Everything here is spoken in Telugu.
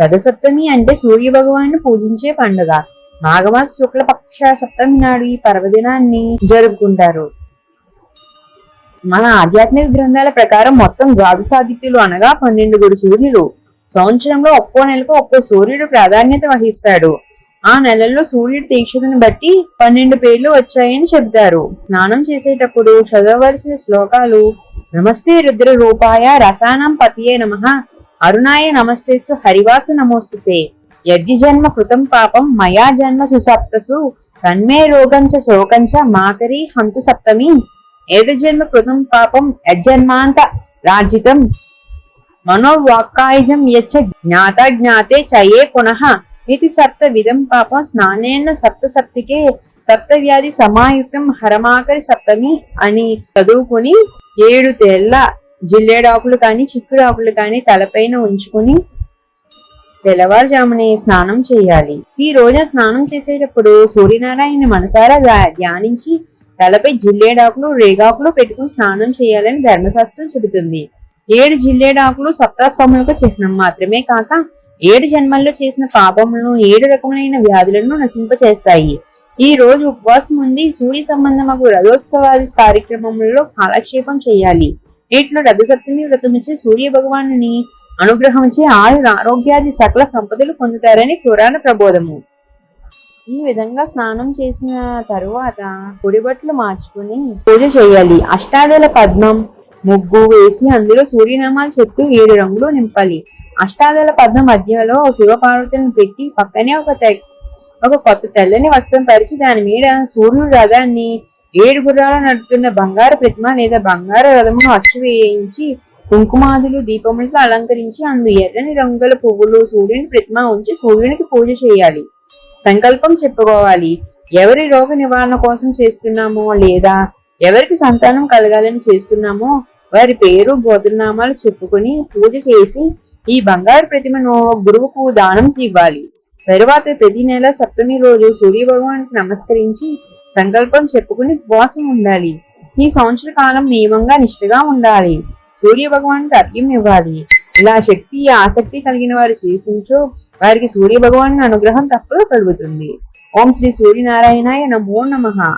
రథసప్తమి అంటే సూర్య భగవాన్ని పూజించే పండుగ. మాఘమాస శుక్లపక్ష సప్తమి నాడు ఈ పర్వదినాన్ని జరుపుకుంటారు. మన ఆధ్యాత్మిక గ్రంథాల ప్రకారం మొత్తం ద్వాదశాదిత్యులు అనగా పన్నెండుగురు సూర్యులు. సంవత్సరంలో ఒక్కో నెలకు ఒక్కో సూర్యుడు ప్రాధాన్యత వహిస్తాడు. ఆ నెలల్లో సూర్యుడి తీక్షతను బట్టి పన్నెండు పేర్లు వచ్చాయని చెబుతారు. స్నానం చేసేటప్పుడు చదవవలసిన శ్లోకాలు నమస్తే రుద్ర రూపాయ రసానం పతియే నమ. అరుణాయ నమస్తేస్తు హరివాసు నమోస్తుతే. యద్ది జన్మ కృతం పాపం మయా జన్మ సుసప్తసు తన్మే రోగం చ శోకం చ మాకరి హంతు సప్తమి. ఏద జన్మ కృతం పాపం యజ్జన్మాంత రాజితం. మనోవాక్కాయుజం యచ్చ జ్ఞాత జ్ఞాతే చయే పునః. ఇది సప్త విధం పాపం స్నానేన సప్త సప్తికే సప్తవ్యాధి సమాయుక్తం హరమాకరి సప్తమి అని చదువుకుని ఏడు తెల్ల జిల్లేడాకులు కానీ చిక్కుడాకులు కానీ తలపైన ఉంచుకుని తెల్లవారుజామునే స్నానం చేయాలి. ఈ రోజు స్నానం చేసేటప్పుడు సూర్యనారాయణ మనసారా ధ్యా- ధ్యానించి తలపై జిల్లేడాకులు రేగాకులు పెట్టుకుని స్నానం చేయాలని ధర్మశాస్త్రం చెబుతుంది. ఏడు జిల్లేడాకులు సప్తాస్వాములకు చిహ్నం మాత్రమే కాక ఏడు జన్మల్లో చేసిన పాపములను ఏడు రకములైన వ్యాధులను నశింపచేస్తాయి. ఈ రోజు ఉపవాసం ఉండి సూర్య సంబంధమగు రథోత్సవాది కార్యక్రమంలో కాలక్షేపం చేయాలి. వీటిలో రథసప్తమి వ్రతమిచ్చే సూర్య భగవానుని అనుగ్రహంచే ఆయుర ఆరోగ్యాది సకల సంపదలు పొందుతారని పురాణ ప్రబోధము. ఈ విధంగా స్నానం చేసిన తరువాత పొడిబట్లు మార్చుకుని పూజ చేయాలి. అష్టాదల పద్మం ముగ్గు వేసి అందులో సూర్యనామాలు చెప్తూ ఏడు రంగులు నింపాలి. అష్టాదల పద్మం మధ్యలో శివపార్వతులను పెట్టి పక్కనే ఒక తె- ఒక కొత్త తెల్లని వస్త్రం పరిచి దాని మీద సూర్యుడు రథాన్ని ఏడు గుర్రాలు నడుతున్న బంగారు ప్రతిమ లేదా బంగారు రథమును అచ్చు వేయించి కుంకుమాదులు దీపములతో అలంకరించి అందు ఎర్రని రంగుల పువ్వులు సూర్యుని ప్రతిమ ఉంచి సూర్యునికి పూజ చేయాలి. సంకల్పం చెప్పుకోవాలి. ఎవరి రోగ నివారణ కోసం చేస్తున్నామో లేదా ఎవరికి సంతానం కలగాలని చేస్తున్నామో వారి పేరు గోత్రనామాలు చెప్పుకుని పూజ చేసి ఈ బంగారు ప్రతిమను గురువుకు దానం ఇవ్వాలి. తరువాత ప్రతి నెల సప్తమి రోజు సూర్య భగవానికి నమస్కరించి సంకల్పం చెప్పుకుని ఉపవాసం ఉండాలి. ఈ సంవత్సర కాలం నియమంగా నిష్ఠగా ఉండాలి. సూర్య భగవానికి అర్ఘ్యం ఇవ్వాలి. ఇలా శక్తి ఆసక్తి కలిగిన వారు చేసించో వారికి సూర్య భగవాన్ అనుగ్రహం తప్పక కలుగుతుంది. ఓం శ్రీ సూర్యనారాయణాయ నమో నమః.